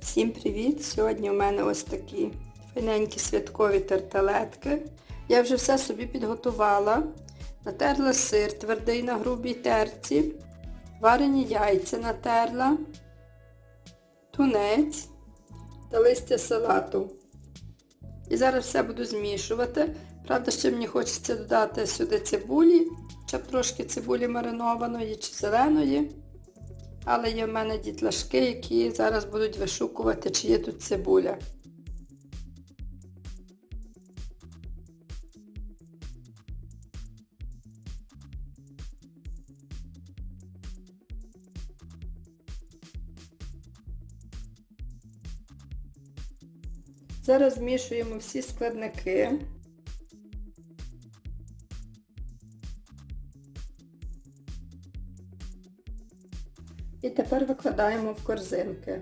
Всім привіт! Сьогодні у мене ось такі файненькі святкові тарталетки. Я вже все собі підготувала. Натерла сир твердий на грубій терці, варені яйця натерла, тунець та листя салату. І зараз все буду змішувати. Правда, ще мені хочеться додати сюди цибулі, хоча б трошки цибулі маринованої чи зеленої. Але є в мене дітлашки, які зараз будуть вишукувати, чи є тут цибуля. Зараз змішуємо всі складники. І тепер викладаємо в корзинки.